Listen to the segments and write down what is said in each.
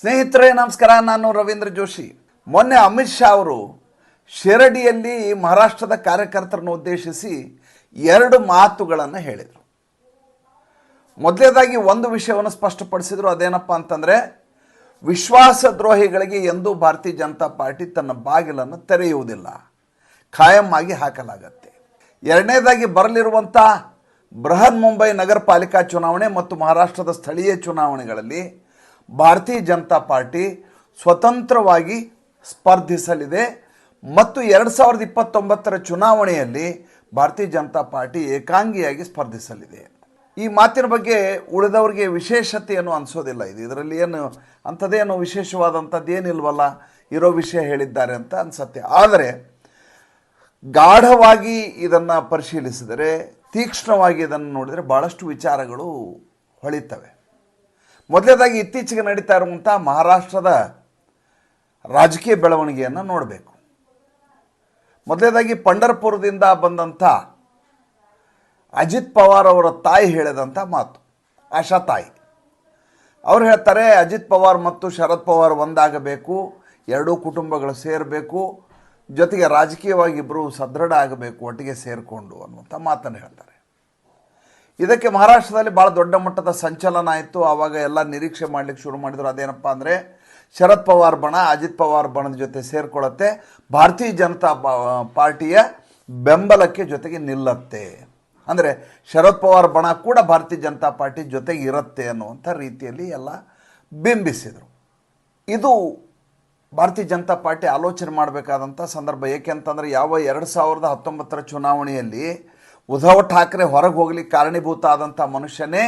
ಸ್ನೇಹಿತರೆ, ನಮಸ್ಕಾರ. ನಾನು ರವೀಂದ್ರ ಜೋಶಿ. ಮೊನ್ನೆ ಅಮಿತ್ ಶಾ ಅವರು ಶಿರಡಿಯಲ್ಲಿ ಮಹಾರಾಷ್ಟ್ರದ ಕಾರ್ಯಕರ್ತರನ್ನು ಉದ್ದೇಶಿಸಿ ಎರಡು ಮಾತುಗಳನ್ನು ಹೇಳಿದರು. ಮೊದಲನೇದಾಗಿ ಒಂದು ವಿಷಯವನ್ನು ಸ್ಪಷ್ಟಪಡಿಸಿದರು. ಅದೇನಪ್ಪ ಅಂತಂದರೆ, ವಿಶ್ವಾಸದ್ರೋಹಿಗಳಿಗೆ ಎಂದೂ ಭಾರತೀಯ ಜನತಾ ಪಾರ್ಟಿ ತನ್ನ ಬಾಗಿಲನ್ನು ತೆರೆಯುವುದಿಲ್ಲ. ಖಾಯಂ ಆಗಿ ಹಾಕಲಾಗತ್ತೆ. ಎರಡನೇದಾಗಿ ಬರಲಿರುವಂಥ ಬೃಹನ್ ಮುಂಬೈ ನಗರ ಪಾಲಿಕಾ ಚುನಾವಣೆ ಮತ್ತು ಮಹಾರಾಷ್ಟ್ರದ ಸ್ಥಳೀಯ ಚುನಾವಣೆಗಳಲ್ಲಿ ಭಾರತೀಯ ಜನತಾ ಪಾರ್ಟಿ ಸ್ವತಂತ್ರವಾಗಿ ಸ್ಪರ್ಧಿಸಲಿದೆ. ಮತ್ತು ಎರಡು ಸಾವಿರದ ಇಪ್ಪತ್ತೊಂಬತ್ತರ ಚುನಾವಣೆಯಲ್ಲಿ ಭಾರತೀಯ ಜನತಾ ಪಾರ್ಟಿ ಏಕಾಂಗಿಯಾಗಿ ಸ್ಪರ್ಧಿಸಲಿದೆ. ಈ ಮಾತಿನ ಬಗ್ಗೆ ಉಳಿದವರಿಗೆ ವಿಶೇಷತೆಯನ್ನು ಅನಿಸೋದಿಲ್ಲ. ಇದು ಇದರಲ್ಲಿ ಏನು ಅಂಥದ್ದೇನು ವಿಶೇಷವಾದಂಥದ್ದು ಏನಿಲ್ವಲ್ಲ? ಇರೋ ವಿಷಯ ಹೇಳಿದ್ದಾರೆ ಅಂತ ಅನಿಸತ್ತೆ. ಆದರೆ ಗಾಢವಾಗಿ ಇದನ್ನು ಪರಿಶೀಲಿಸಿದರೆ, ತೀಕ್ಷ್ಣವಾಗಿ ಇದನ್ನು ನೋಡಿದರೆ ಭಾಳಷ್ಟು ವಿಚಾರಗಳು ಹೊಳಿತವೆ. ಮೊದಲನೇದಾಗಿ ಇತ್ತೀಚೆಗೆ ನಡೀತಾ ಇರುವಂಥ ಮಹಾರಾಷ್ಟ್ರದ ರಾಜಕೀಯ ಬೆಳವಣಿಗೆಯನ್ನು ನೋಡಬೇಕು. ಮೊದಲನೇದಾಗಿ ಪಂಡರ್ಪುರದಿಂದ ಬಂದಂಥ ಅಜಿತ್ ಪವಾರ್ ಅವರ ತಾಯಿ ಹೇಳಿದಂಥ ಮಾತು, ಆಶಾ ತಾಯಿ. ಅವ್ರು ಹೇಳ್ತಾರೆ, ಅಜಿತ್ ಪವಾರ್ ಮತ್ತು ಶರದ್ ಪವಾರ್ ಒಂದಾಗಬೇಕು, ಎರಡೂ ಕುಟುಂಬಗಳು ಸೇರಬೇಕು, ಜೊತೆಗೆ ರಾಜಕೀಯವಾಗಿ ಇಬ್ಬರು ಸದೃಢ ಆಗಬೇಕು, ಒಟ್ಟಿಗೆ ಸೇರಿಕೊಂಡು ಅನ್ನುವಂಥ ಮಾತನ್ನು ಹೇಳ್ತಾರೆ. ಇದಕ್ಕೆ ಮಹಾರಾಷ್ಟ್ರದಲ್ಲಿ ಭಾಳ ದೊಡ್ಡ ಮಟ್ಟದ ಸಂಚಲನ ಆಯಿತು ಆವಾಗ ಎಲ್ಲ ನಿರೀಕ್ಷೆ ಮಾಡಲಿಕ್ಕೆ ಶುರು ಮಾಡಿದರು. ಅದೇನಪ್ಪ ಅಂದರೆ ಶರದ್ ಪವಾರ್ ಬಣ, ಅಜಿತ್ ಪವಾರ್ ಬಣದ ಜೊತೆ ಸೇರಿಕೊಳ್ಳುತ್ತೆ. ಭಾರತೀಯ ಜನತಾ ಪಾರ್ಟಿಯ ಬೆಂಬಲಕ್ಕೆ ಜೊತೆಗೆ ನಿಲ್ಲತ್ತೆ. ಅಂದರೆ ಶರದ್ ಪವಾರ್ ಬಣ ಕೂಡ ಭಾರತೀಯ ಜನತಾ ಪಾರ್ಟಿ ಜೊತೆಗೆ ಇರುತ್ತೆ ಅನ್ನುವಂಥ ರೀತಿಯಲ್ಲಿ ಎಲ್ಲ ಬಿಂಬಿಸಿದರು. ಇದು ಭಾರತೀಯ ಜನತಾ ಪಾರ್ಟಿ ಆಲೋಚನೆ ಮಾಡಬೇಕಾದಂಥ ಸಂದರ್ಭ. ಏಕೆಂತಂದರೆ ಯಾವ ಎರಡು ಸಾವಿರದ ಹತ್ತೊಂಬತ್ತರ ಚುನಾವಣೆಯಲ್ಲಿ ಉದ್ಧವ್ ಠಾಕ್ರೆ ಹೊರಗೆ ಹೋಗ್ಲಿಕ್ಕೆ ಕಾರಣೀಭೂತ ಆದಂಥ ಮನುಷ್ಯನೇ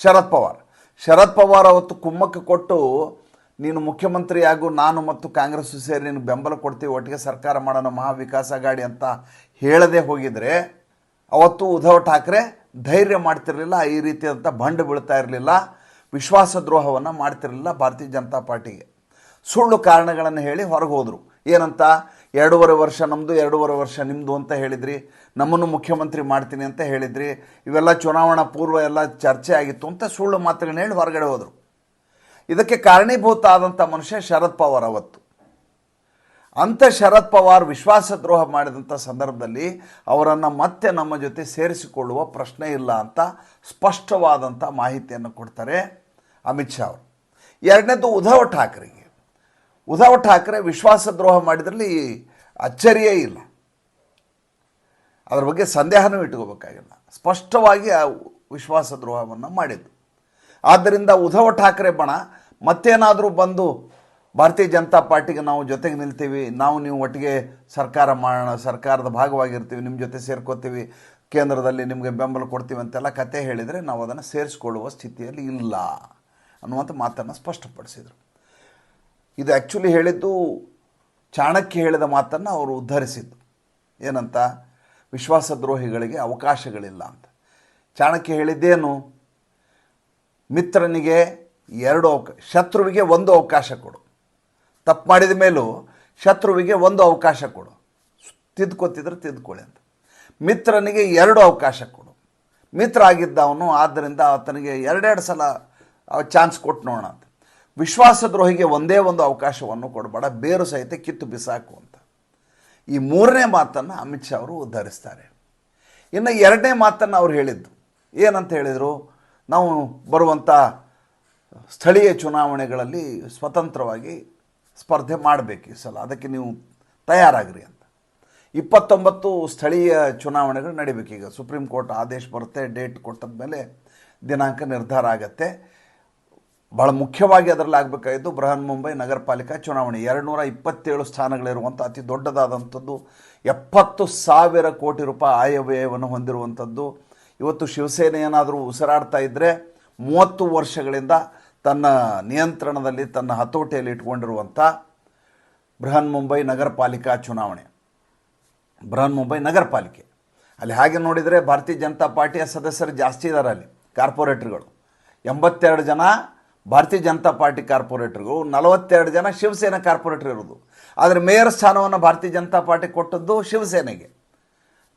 ಶರದ್ ಪವಾರ್. ಶರದ್ ಪವಾರ್ ಅವತ್ತು ಕುಮ್ಮಕ್ಕೆ ಕೊಟ್ಟು, ನೀನು ಮುಖ್ಯಮಂತ್ರಿ ನಾನು ಮತ್ತು ಕಾಂಗ್ರೆಸ್ ಸೇರಿ ನಿನಗೆ ಬೆಂಬಲ ಕೊಡ್ತೀವಿ, ಒಟ್ಟಿಗೆ ಸರ್ಕಾರ ಮಾಡೋಣ, ಮಹಾವಿಕಾಸ ಗಾಡಿ ಅಂತ ಹೇಳದೆ ಹೋಗಿದರೆ, ಅವತ್ತು ಉದ್ಧವ್ ಠಾಕ್ರೆ ಧೈರ್ಯ ಮಾಡ್ತಿರಲಿಲ್ಲ, ಈ ರೀತಿಯಾದಂಥ ಬಂಡ್ ಬೀಳ್ತಾ ಇರಲಿಲ್ಲ, ವಿಶ್ವಾಸದ್ರೋಹವನ್ನು ಮಾಡ್ತಿರಲಿಲ್ಲ ಭಾರತೀಯ ಜನತಾ ಪಾರ್ಟಿಗೆ. ಸುಳ್ಳು ಕಾರಣಗಳನ್ನು ಹೇಳಿ ಹೊರಗೆ ಹೋದರು. ಏನಂತ? ಎರಡೂವರೆ ವರ್ಷ ನಮ್ಮದು ಎರಡೂವರೆ ವರ್ಷ ನಿಮ್ಮದು ಅಂತ ಹೇಳಿದ್ರಿ. ನಮ್ಮನ್ನು ಮುಖ್ಯಮಂತ್ರಿ ಮಾಡ್ತೀನಿ ಅಂತ ಹೇಳಿದ್ರಿ. ಇವೆಲ್ಲ ಚುನಾವಣಾ ಪೂರ್ವ ಎಲ್ಲ ಚರ್ಚೆ ಆಗಿತ್ತು ಅಂತ ಸುಳ್ಳು ಮಾತುಗಳನ್ನ ಹೇಳಿ ಹೊರಗಡೆ ಹೋದರು. ಇದಕ್ಕೆ ಕಾರಣೀಭೂತ ಆದಂಥ ಮನುಷ್ಯ ಶರದ್ ಪವಾರ್ ಅವತ್ತು. ಅಂಥ ಶರದ್ ಪವಾರ್ ವಿಶ್ವಾಸದ್ರೋಹ ಮಾಡಿದಂಥ ಸಂದರ್ಭದಲ್ಲಿ ಅವರನ್ನು ಮತ್ತೆ ನಮ್ಮ ಜೊತೆ ಸೇರಿಸಿಕೊಳ್ಳುವ ಪ್ರಶ್ನೆ ಇಲ್ಲ ಅಂತ ಸ್ಪಷ್ಟವಾದಂಥ ಮಾಹಿತಿಯನ್ನು ಕೊಡ್ತಾರೆ ಅಮಿತ್ ಶಾ ಅವರು. ಎರಡನೇದು ಉದ್ಧವ್ ಠಾಕ್ರೆಗೆ. ಉದ್ಧವ್ ಠಾಕ್ರೆ ವಿಶ್ವಾಸದ್ರೋಹ ಮಾಡಿದ್ರಲ್ಲಿ ಅಚ್ಚರಿಯೇ ಇಲ್ಲ. ಅದರ ಬಗ್ಗೆ ಸಂದೇಹನೂ ಇಟ್ಕೋಬೇಕಾಗಿಲ್ಲ. ಸ್ಪಷ್ಟವಾಗಿ ಆ ವಿಶ್ವಾಸದ್ರೋಹವನ್ನು ಮಾಡಿದ್ದು. ಆದ್ದರಿಂದ ಉದ್ಧವ್ ಠಾಕ್ರೆ ಬಣ, ಮತ್ತೇನಾದರೂ ಬಂದು ಭಾರತೀಯ ಜನತಾ ಪಾರ್ಟಿಗೆ ನಾವು ಜೊತೆಗೆ ನಿಲ್ತೀವಿ, ನಾವು ನೀವು ಒಟ್ಟಿಗೆ ಸರ್ಕಾರ ಮಾಡೋಣ, ಸರ್ಕಾರದ ಭಾಗವಾಗಿರ್ತೀವಿ, ನಿಮ್ಮ ಜೊತೆ ಸೇರ್ಕೋತೀವಿ, ಕೇಂದ್ರದಲ್ಲಿ ನಿಮಗೆ ಬೆಂಬಲ ಕೊಡ್ತೀವಿ ಅಂತೆಲ್ಲ ಕತೆ ಹೇಳಿದರೆ ನಾವು ಅದನ್ನು ಸೇರಿಸ್ಕೊಳ್ಳುವ ಸ್ಥಿತಿಯಲ್ಲಿ ಇಲ್ಲ ಅನ್ನುವಂಥ ಮಾತನ್ನು ಸ್ಪಷ್ಟಪಡಿಸಿದರು. ಇದು ಆ್ಯಕ್ಚುಲಿ ಹೇಳಿದ್ದು ಚಾಣಕ್ಯ ಹೇಳಿದ ಮಾತನ್ನು ಅವರು ಉದ್ಧರಿಸಿದ್ದು. ಏನಂತ? ವಿಶ್ವಾಸದ್ರೋಹಿಗಳಿಗೆ ಅವಕಾಶಗಳಿಲ್ಲ ಅಂತ. ಚಾಣಕ್ಯ ಹೇಳಿದ್ದೇನು? ಮಿತ್ರನಿಗೆ ಎರಡು ಅವಕಾಶ ಶತ್ರುವಿಗೆ ಒಂದು ಅವಕಾಶ ಕೊಡು. ತಪ್ಪು ಮಾಡಿದ ಮೇಲೂ ಶತ್ರುವಿಗೆ ಒಂದು ಅವಕಾಶ ಕೊಡು. ತಿದ್ಕೊತಿದ್ರೆ ತಿದ್ಕೊಳ್ಳಿ ಅಂತ. ಮಿತ್ರನಿಗೆ ಎರಡು ಅವಕಾಶ ಕೊಡು. ಮಿತ್ರ ಆಗಿದ್ದವನು ಆದ್ದರಿಂದ ಆತನಿಗೆ ಎರಡೆರಡು ಸಲ ಚಾನ್ಸ್ ಕೊಟ್ಟು ನೋಡೋಣ ಅಂತ. ವಿಶ್ವಾಸದ್ರೋಹಿಗೆ ಒಂದೇ ಒಂದು ಅವಕಾಶವನ್ನು ಕೊಡಬೇಡ, ಬೇರು ಸಹಿತ ಕಿತ್ತು ಬಿಸಾಕು ಅಂತ. ಈ ಮೂರನೇ ಮಾತನ್ನು ಅಮಿತ್ ಶಾ ಅವರು ಉದ್ಧರಿಸ್ತಾರೆ. ಇನ್ನು ಎರಡನೇ ಮಾತನ್ನು ಅವ್ರು ಹೇಳಿದ್ದು, ಏನಂತ ಹೇಳಿದರು, ನಾವು ಬರುವಂಥ ಸ್ಥಳೀಯ ಚುನಾವಣೆಗಳಲ್ಲಿ ಸ್ವತಂತ್ರವಾಗಿ ಸ್ಪರ್ಧೆ ಮಾಡಬೇಕು ಈ ಸಲ, ಅದಕ್ಕೆ ನೀವು ತಯಾರಾಗ್ರಿ ಅಂತ. ಇಪ್ಪತ್ತೊಂಬತ್ತು ಸ್ಥಳೀಯ ಚುನಾವಣೆಗಳು ನಡಿಬೇಕು, ಈಗ ಸುಪ್ರೀಂ ಕೋರ್ಟ್ ಆದೇಶ ಬರುತ್ತೆ, ಡೇಟ್ ಕೊಟ್ಟದ ಮೇಲೆ ದಿನಾಂಕ ನಿರ್ಧಾರ ಆಗತ್ತೆ. ಭಾಳ ಮುಖ್ಯವಾಗಿ ಅದರಲ್ಲಿ ಆಗಬೇಕಾಗಿದ್ದು ಬೃಹನ್ ಮುಂಬೈ ನಗರ ಪಾಲಿಕಾ ಚುನಾವಣೆ. ಎರಡುನೂರ ಇಪ್ಪತ್ತೇಳು ಸ್ಥಾನಗಳಿರುವಂಥ ಅತಿ ದೊಡ್ಡದಾದಂಥದ್ದು ಎಪ್ಪತ್ತು ಸಾವಿರ ಕೋಟಿ ರೂಪಾಯಿ ಆಯವ್ಯಯವನ್ನು ಹೊಂದಿರುವಂಥದ್ದು. ಇವತ್ತು ಶಿವಸೇನೆ ಏನಾದರೂ ಉಸಿರಾಡ್ತಾ ಇದ್ದರೆ ಮೂವತ್ತು ವರ್ಷಗಳಿಂದ ತನ್ನ ನಿಯಂತ್ರಣದಲ್ಲಿ ತನ್ನ ಹತೋಟಿಯಲ್ಲಿ ಇಟ್ಕೊಂಡಿರುವಂಥ ಬೃಹನ್ ಮುಂಬೈ ನಗರ ಪಾಲಿಕಾ ಚುನಾವಣೆ. ಬೃಹನ್ ಮುಂಬೈ ನಗರ ಪಾಲಿಕೆ. ಅಲ್ಲಿ ಹಾಗೆ ನೋಡಿದರೆ ಭಾರತೀಯ ಜನತಾ ಪಾರ್ಟಿಯ ಸದಸ್ಯರು ಜಾಸ್ತಿ ಇದ್ದಾರೆ ಅಲ್ಲಿ, ಕಾರ್ಪೊರೇಟ್ರುಗಳು. ಎಂಬತ್ತೆರಡು ಜನ ಭಾರತೀಯ ಜನತಾ ಪಾರ್ಟಿ ಕಾರ್ಪೊರೇಟ್ರಿಗೂ ನಲವತ್ತೆರಡು ಜನ ಶಿವಸೇನಾ ಕಾರ್ಪೊರೇಟರ್ ಇರೋದು. ಆದರೆ ಮೇಯರ್ ಸ್ಥಾನವನ್ನು ಭಾರತೀಯ ಜನತಾ ಪಾರ್ಟಿ ಕೊಟ್ಟದ್ದು ಶಿವಸೇನೆಗೆ.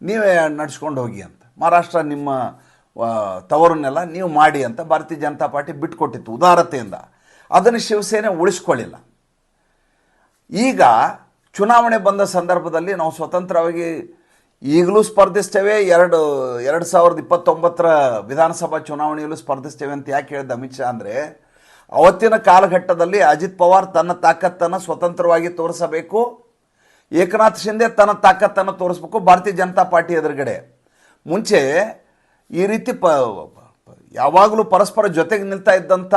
ನೀವೇ ನಡ್ಸ್ಕೊಂಡು ಹೋಗಿ ಅಂತ. ಮಹಾರಾಷ್ಟ್ರ ನಿಮ್ಮ ತವರನ್ನೆಲ್ಲ ನೀವು ಮಾಡಿ ಅಂತ ಭಾರತೀಯ ಜನತಾ ಪಾರ್ಟಿ ಬಿಟ್ಕೊಟ್ಟಿತ್ತು ಉದಾರತೆಯಿಂದ. ಅದನ್ನು ಶಿವಸೇನೆ ಉಳಿಸ್ಕೊಳ್ಳಿಲ್ಲ. ಈಗ ಚುನಾವಣೆ ಬಂದ ಸಂದರ್ಭದಲ್ಲಿ ನಾವು ಸ್ವತಂತ್ರವಾಗಿ ಈಗಲೂ ಸ್ಪರ್ಧಿಸ್ತೇವೆ. ಎರಡು ಎರಡು ಸಾವಿರದ ಇಪ್ಪತ್ತೊಂಬತ್ತರ ವಿಧಾನಸಭಾ ಚುನಾವಣೆಯಲ್ಲೂ ಸ್ಪರ್ಧಿಸ್ತೇವೆ ಅಂತ ಯಾಕೆ ಹೇಳಿದ ಅಮಿತ್ ಶಾ ಅಂದರೆ ಅವತ್ತಿನ ಕಾಲಘಟ್ಟದಲ್ಲಿ ಅಜಿತ್ ಪವಾರ್ ತನ್ನ ತಾಕತ್ತನ್ನು ಸ್ವತಂತ್ರವಾಗಿ ತೋರಿಸಬೇಕು. ಏಕನಾಥ್ ಶಿಂದೆ ತನ್ನ ತಾಕತ್ತನ್ನು ತೋರಿಸ್ಬೇಕು ಭಾರತೀಯ ಜನತಾ ಪಾರ್ಟಿ ಎದುರುಗಡೆ. ಮುಂಚೆ ಈ ರೀತಿ ಪ ಯಾವಾಗಲೂ ಪರಸ್ಪರ ಜೊತೆಗೆ ನಿಲ್ತಾ ಇದ್ದಂಥ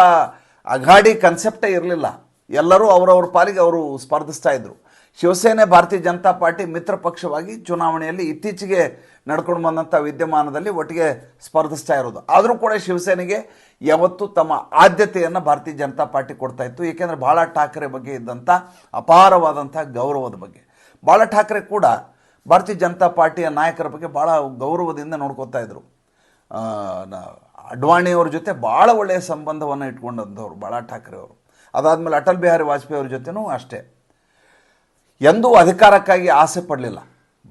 ಅಘಾಡಿ ಕನ್ಸೆಪ್ಟೇ ಇರಲಿಲ್ಲ. ಎಲ್ಲರೂ ಅವರವ್ರ ಪಾಲಿಗೆ ಅವರು ಸ್ಪರ್ಧಿಸ್ತಾ ಇದ್ರು. ಶಿವಸೇನೆ ಭಾರತೀಯ ಜನತಾ ಪಾರ್ಟಿ ಮಿತ್ರ ಪಕ್ಷವಾಗಿ ಚುನಾವಣೆಯಲ್ಲಿ ಇತ್ತೀಚೆಗೆ ನಡ್ಕೊಂಡು ಬಂದಂಥ ವಿದ್ಯಮಾನದಲ್ಲಿ ಒಟ್ಟಿಗೆ ಸ್ಪರ್ಧಿಸ್ತಾ ಇರೋದು. ಆದರೂ ಕೂಡ ಶಿವಸೇನೆಗೆ ಯಾವತ್ತೂ ತಮ್ಮ ಆದ್ಯತೆಯನ್ನು ಭಾರತೀಯ ಜನತಾ ಪಾರ್ಟಿ ಕೊಡ್ತಾ ಇತ್ತು. ಏಕೆಂದರೆ ಭಾಳ ಠಾಕ್ರೆ ಬಗ್ಗೆ ಇದ್ದಂಥ ಅಪಾರವಾದಂಥ ಗೌರವದ ಬಗ್ಗೆ. ಬಾಳಾ ಠಾಕ್ರೆ ಕೂಡ ಭಾರತೀಯ ಜನತಾ ಪಾರ್ಟಿಯ ನಾಯಕರ ಬಗ್ಗೆ ಭಾಳ ಗೌರವದಿಂದ ನೋಡ್ಕೋತಾ ಇದ್ದರು ಅಡ್ವಾಣಿಯವ್ರ ಜೊತೆ ಭಾಳ ಒಳ್ಳೆಯ ಸಂಬಂಧವನ್ನು ಇಟ್ಕೊಂಡಂಥವ್ರು ಬಾಳಾ ಠಾಕ್ರೆ ಅವರು. ಅದಾದಮೇಲೆ ಅಟಲ್ ಬಿಹಾರಿ ವಾಜಪೇಯಿ ಅವ್ರ ಜೊತೆನೂ ಅಷ್ಟೇ. ಎಂದೂ ಅಧಿಕಾರಕ್ಕಾಗಿ ಆಸೆ ಪಡಲಿಲ್ಲ.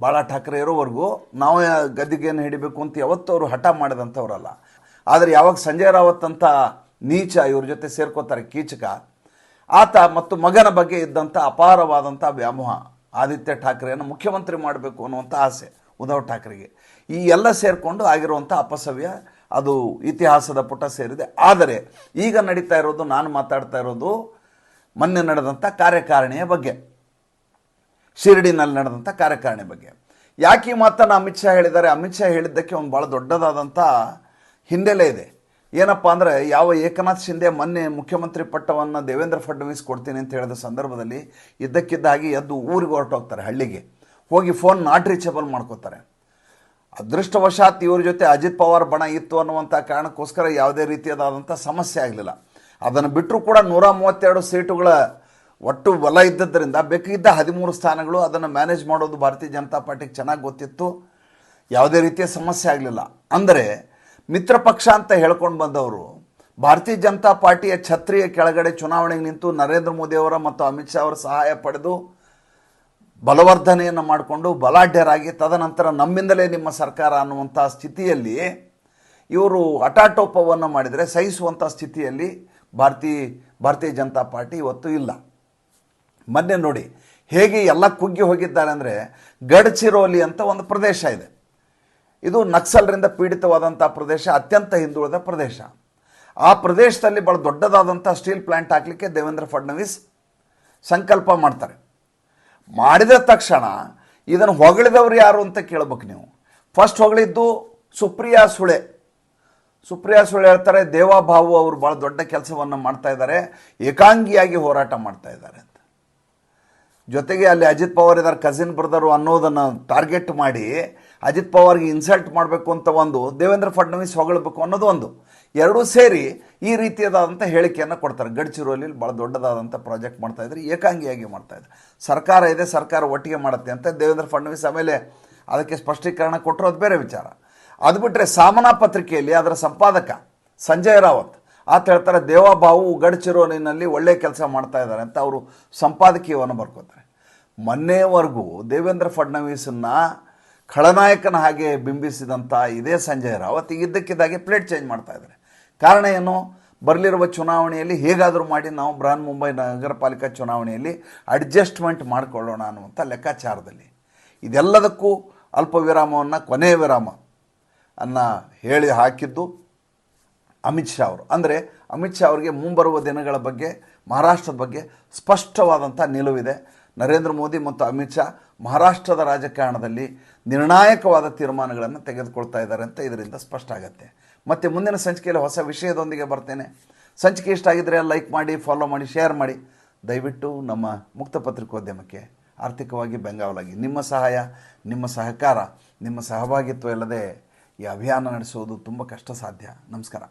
ಭಾಳ ಠಾಕ್ರೆ ಇರೋವರೆಗೂ ನಾವು ಗದ್ದಿಗೆಯನ್ನು ಹಿಡಿಬೇಕು ಅಂತ ಯಾವತ್ತೂ ಅವರು ಹಠ ಮಾಡಿದಂಥವ್ರಲ್ಲ. ಆದರೆ ಯಾವಾಗ ಸಂಜಯ್ ರಾವತ್ ಅಂತ ನೀಚ ಇವ್ರ ಜೊತೆ ಸೇರ್ಕೋತಾರೆ ಕೀಚಕ, ಆತ ಮತ್ತು ಮಗನ ಬಗ್ಗೆ ಇದ್ದಂಥ ಅಪಾರವಾದಂಥ ವ್ಯಾಮೋಹ ಆದಿತ್ಯ ಠಾಕ್ರೆಯನ್ನು ಮುಖ್ಯಮಂತ್ರಿ ಮಾಡಬೇಕು ಅನ್ನುವಂಥ ಆಸೆ ಉದ್ಧವ್ ಠಾಕ್ರೆಗೆ. ಈ ಎಲ್ಲ ಸೇರಿಕೊಂಡು ಆಗಿರುವಂಥ ಅಪಸವ್ಯ ಅದು ಇತಿಹಾಸದ ಪುಟ ಸೇರಿದೆ. ಆದರೆ ಈಗ ನಡೀತಾ ಇರೋದು, ನಾನು ಮಾತಾಡ್ತಾ ಇರೋದು ಮೊನ್ನೆ ನಡೆದಂಥ ಕಾರ್ಯಕಾರಿಣಿಯ ಬಗ್ಗೆ. ಶಿರಡಿನಲ್ಲಿ ನಡೆದಂಥ ಕಾರ್ಯಕಾರಿಣಿ ಬಗ್ಗೆ. ಯಾಕೆ ಈ ಮಾತನ್ನು ಅಮಿತ್ ಶಾ ಹೇಳಿದ್ದಾರೆ? ಅಮಿತ್ ಶಾ ಹೇಳಿದ್ದಕ್ಕೆ ಒಂದು ಭಾಳ ದೊಡ್ಡದಾದಂಥ ಹಿನ್ನೆಲೆ ಇದೆ. ಏನಪ್ಪ ಅಂದರೆ, ಯಾವ ಏಕನಾಥ್ ಶಿಂದೆ ಮೊನ್ನೆ ಮುಖ್ಯಮಂತ್ರಿ ಪಟ್ಟವನ್ನು ದೇವೇಂದ್ರ ಫಡ್ನವೀಸ್ ಕೊಡ್ತೀನಿ ಅಂತ ಹೇಳಿದ ಸಂದರ್ಭದಲ್ಲಿ ಇದ್ದಕ್ಕಿದ್ದಾಗಿ ಎದ್ದು ಊರಿಗೆ ಹೊರಟೋಗ್ತಾರೆ ಹಳ್ಳಿಗೆ. ಹೋಗಿ ಫೋನ್ ನಾಟ್ ರೀಚಬಲ್ ಮಾಡ್ಕೋತಾರೆ. ಅದೃಷ್ಟವಶಾತ್ ಇವ್ರ ಜೊತೆ ಅಜಿತ್ ಪವಾರ್ ಬಣ ಇತ್ತು ಅನ್ನುವಂಥ ಕಾರಣಕ್ಕೋಸ್ಕರ ಯಾವುದೇ ರೀತಿಯಾದಂಥ ಸಮಸ್ಯೆ ಆಗಲಿಲ್ಲ. ಅದನ್ನು ಬಿಟ್ಟರೂ ಕೂಡ ನೂರ ಮೂವತ್ತೆರಡು ಸೀಟುಗಳ ಒಟ್ಟು ಬಲ ಇದ್ದದ್ದರಿಂದ ಬೇಕಿದ್ದ ಹದಿಮೂರು ಸ್ಥಾನಗಳು ಅದನ್ನು ಮ್ಯಾನೇಜ್ ಮಾಡೋದು ಭಾರತೀಯ ಜನತಾ ಪಾರ್ಟಿಗೆ ಚೆನ್ನಾಗಿ ಗೊತ್ತಿತ್ತು. ಯಾವುದೇ ರೀತಿಯ ಸಮಸ್ಯೆ ಆಗಲಿಲ್ಲ. ಅಂದರೆ ಮಿತ್ರ ಪಕ್ಷ ಅಂತ ಹೇಳ್ಕೊಂಡು ಬಂದವರು, ಭಾರತೀಯ ಜನತಾ ಪಾರ್ಟಿಯ ಛತ್ರಿಯ ಕೆಳಗಡೆ ಚುನಾವಣೆಗೆ ನಿಂತು ನರೇಂದ್ರ ಮೋದಿಯವರ ಮತ್ತು ಅಮಿತ್ ಶಾ ಅವರ ಸಹಾಯ ಪಡೆದು ಬಲವರ್ಧನೆಯನ್ನು ಮಾಡಿಕೊಂಡು ಬಲಾಢ್ಯರಾಗಿ ತದನಂತರ ನಮ್ಮಿಂದಲೇ ನಿಮ್ಮ ಸರ್ಕಾರ ಅನ್ನುವಂಥ ಸ್ಥಿತಿಯಲ್ಲಿ ಇವರು ಹಠಾಟೋಪವನ್ನು ಮಾಡಿದರೆ ಸಹಿಸುವಂಥ ಸ್ಥಿತಿಯಲ್ಲಿ ಭಾರತೀಯ ಭಾರತೀಯ ಜನತಾ ಪಾರ್ಟಿ ಇವತ್ತು ಇಲ್ಲ. ಮೊನ್ನೆ ನೋಡಿ, ಹೇಗೆ ಎಲ್ಲ ಕುಗ್ಗಿ ಹೋಗಿದ್ದಾರೆ ಅಂದರೆ ಗಡ್ಚಿರೋಲಿ ಅಂತ ಒಂದು ಪ್ರದೇಶ ಇದೆ. ಇದು ನಕ್ಸಲರಿಂದ ಪೀಡಿತವಾದಂಥ ಪ್ರದೇಶ, ಅತ್ಯಂತ ಹಿಂದುಳಿದ ಪ್ರದೇಶ. ಆ ಪ್ರದೇಶದಲ್ಲಿ ಭಾಳ ದೊಡ್ಡದಾದಂಥ ಸ್ಟೀಲ್ ಪ್ಲ್ಯಾಂಟ್ ಹಾಕಲಿಕ್ಕೆ ದೇವೇಂದ್ರ ಫಡ್ನವೀಸ್ ಸಂಕಲ್ಪ ಮಾಡ್ತಾರೆ. ಮಾಡಿದ ತಕ್ಷಣ ಇದನ್ನು ಹೊಗಳಿದವರು ಯಾರು ಅಂತ ಕೇಳಬೇಕು ನೀವು. ಫಸ್ಟ್ ಹೊಗಳಿದ್ದು ಸುಪ್ರಿಯಾ ಸುಳೆ. ಸುಪ್ರಿಯಾ ಸುಳೆ ಹೇಳ್ತಾರೆ, ದೇವಾಭಾವು ಅವರು ಭಾಳ ದೊಡ್ಡ ಕೆಲಸವನ್ನು ಮಾಡ್ತಾ ಇದ್ದಾರೆ, ಏಕಾಂಗಿಯಾಗಿ ಹೋರಾಟ ಮಾಡ್ತಾ ಇದ್ದಾರೆ ಜೊತೆಗೆ ಅಲ್ಲಿ ಅಜಿತ್ ಪವಾರ್ ಇದ್ದಾರೆ ಕಸಿನ್ ಬ್ರದರು ಅನ್ನೋದನ್ನು ಟಾರ್ಗೆಟ್ ಮಾಡಿ ಅಜಿತ್ ಪವಾರ್ಗೆ ಇನ್ಸಲ್ಟ್ ಮಾಡಬೇಕು ಅಂತ ಒಂದು, ದೇವೇಂದ್ರ ಫಡ್ನವೀಸ್ ಹೊಗಳಬೇಕು ಅನ್ನೋದು ಒಂದು. ಎರಡೂ ಸೇರಿ ಈ ರೀತಿಯಾದಂಥ ಹೇಳಿಕೆಯನ್ನು ಕೊಡ್ತಾರೆ. ಗಡ್ಚಿರೋಲಿ ಭಾಳ ದೊಡ್ಡದಾದಂಥ ಪ್ರಾಜೆಕ್ಟ್ ಮಾಡ್ತಾ ಇದ್ರೆ ಏಕಾಂಗಿಯಾಗಿ ಮಾಡ್ತಾ ಇದ್ದಾರೆ. ಸರ್ಕಾರ ಇದೆ, ಸರ್ಕಾರ ಒಟ್ಟಿಗೆ ಮಾಡುತ್ತೆ ಅಂತ ದೇವೇಂದ್ರ ಫಡ್ನವೀಸ್ ಆಮೇಲೆ ಅದಕ್ಕೆ ಸ್ಪಷ್ಟೀಕರಣ ಕೊಟ್ಟರು ಅದು ಬೇರೆ ವಿಚಾರ. ಅದು ಬಿಟ್ಟರೆ ಸಾಮನಾ ಪತ್ರಿಕೆಯಲ್ಲಿ ಅದರ ಸಂಪಾದಕ ಸಂಜಯ್ ರಾವತ್ ಆತ ಹೇಳ್ತಾರೆ ಗಡಚಿರೋ ನಿನ್ನಲ್ಲಿ ಒಳ್ಳೆ ಕೆಲಸ ಮಾಡ್ತಾ ಇದ್ದಾರೆ ಅಂತ ಅವರು ಸಂಪಾದಕೀಯವನ್ನು ಬರ್ಕೋತಾರೆ. ಮೊನ್ನೆವರೆಗೂ ದೇವೇಂದ್ರ ಫಡ್ನವೀಸನ್ನ ಖಳನಾಯಕನ ಹಾಗೆ ಬಿಂಬಿಸಿದಂಥ ಇದೇ ಸಂಜಯ್ ರಾವತ್ ಇದ್ದಕ್ಕಿದ್ದಾಗೆ ಪ್ಲೇಟ್ ಚೇಂಜ್ ಮಾಡ್ತಾ ಇದ್ದಾರೆ. ಕಾರಣ ಏನು? ಬರಲಿರುವ ಚುನಾವಣೆಯಲ್ಲಿ ಹೇಗಾದರೂ ಮಾಡಿ ನಾವು ಬ್ರಾನ್ ಮುಂಬೈ ನಗರ ಪಾಲಿಕಾ ಚುನಾವಣೆಯಲ್ಲಿ ಅಡ್ಜಸ್ಟ್ಮೆಂಟ್ ಮಾಡಿಕೊಳ್ಳೋಣ ಅನ್ನುವಂಥ ಲೆಕ್ಕಾಚಾರದಲ್ಲಿ. ಇದೆಲ್ಲದಕ್ಕೂ ಅಲ್ಪ ವಿರಾಮವನ್ನು ಕೊನೆಯ ವಿರಾಮ ಅನ್ನ ಹೇಳಿ ಹಾಕಿದ್ದು. ಅಮಿತ್ ಶಾ ಅವರು. ಅಂದರೆ ಅಮಿತ್ ಶಾ ಅವರಿಗೆ ಮುಂಬರುವ ದಿನಗಳ ಬಗ್ಗೆ, ಮಹಾರಾಷ್ಟ್ರದ ಬಗ್ಗೆ ಸ್ಪಷ್ಟವಾದಂಥ ನಿಲುವಿದೆ. ನರೇಂದ್ರ ಮೋದಿ ಮತ್ತು ಅಮಿತ್ ಶಾ ಮಹಾರಾಷ್ಟ್ರದ ರಾಜಕಾರಣದಲ್ಲಿ ನಿರ್ಣಾಯಕವಾದ ತೀರ್ಮಾನಗಳನ್ನು ತೆಗೆದುಕೊಳ್ತಾ ಇದ್ದಾರೆ ಅಂತ ಇದರಿಂದ ಸ್ಪಷ್ಟ ಆಗುತ್ತೆ. ಮತ್ತು ಮುಂದಿನ ಸಂಚಿಕೆಯಲ್ಲಿ ಹೊಸ ವಿಷಯದೊಂದಿಗೆ ಬರ್ತೇನೆ. ಸಂಚಿಕೆ ಇಷ್ಟ ಆಗಿದ್ದರೆ ಲೈಕ್ ಮಾಡಿ ಫಾಲೋ ಮಾಡಿ ಶೇರ್ ಮಾಡಿ. ದಯವಿಟ್ಟು ನಮ್ಮ ಮುಕ್ತ ಪತ್ರಿಕೋದ್ಯಮಕ್ಕೆ ಆರ್ಥಿಕವಾಗಿ ಬೆಂಗಾವಲಾಗಿ. ನಿಮ್ಮ ಸಹಾಯ, ನಿಮ್ಮ ಸಹಕಾರ, ನಿಮ್ಮ ಸಹಭಾಗಿತ್ವ ಇಲ್ಲದೆ ಈ ಅಭಿಯಾನ ನಡೆಸುವುದು ತುಂಬ ಕಷ್ಟ ಸಾಧ್ಯ ನಮಸ್ಕಾರ.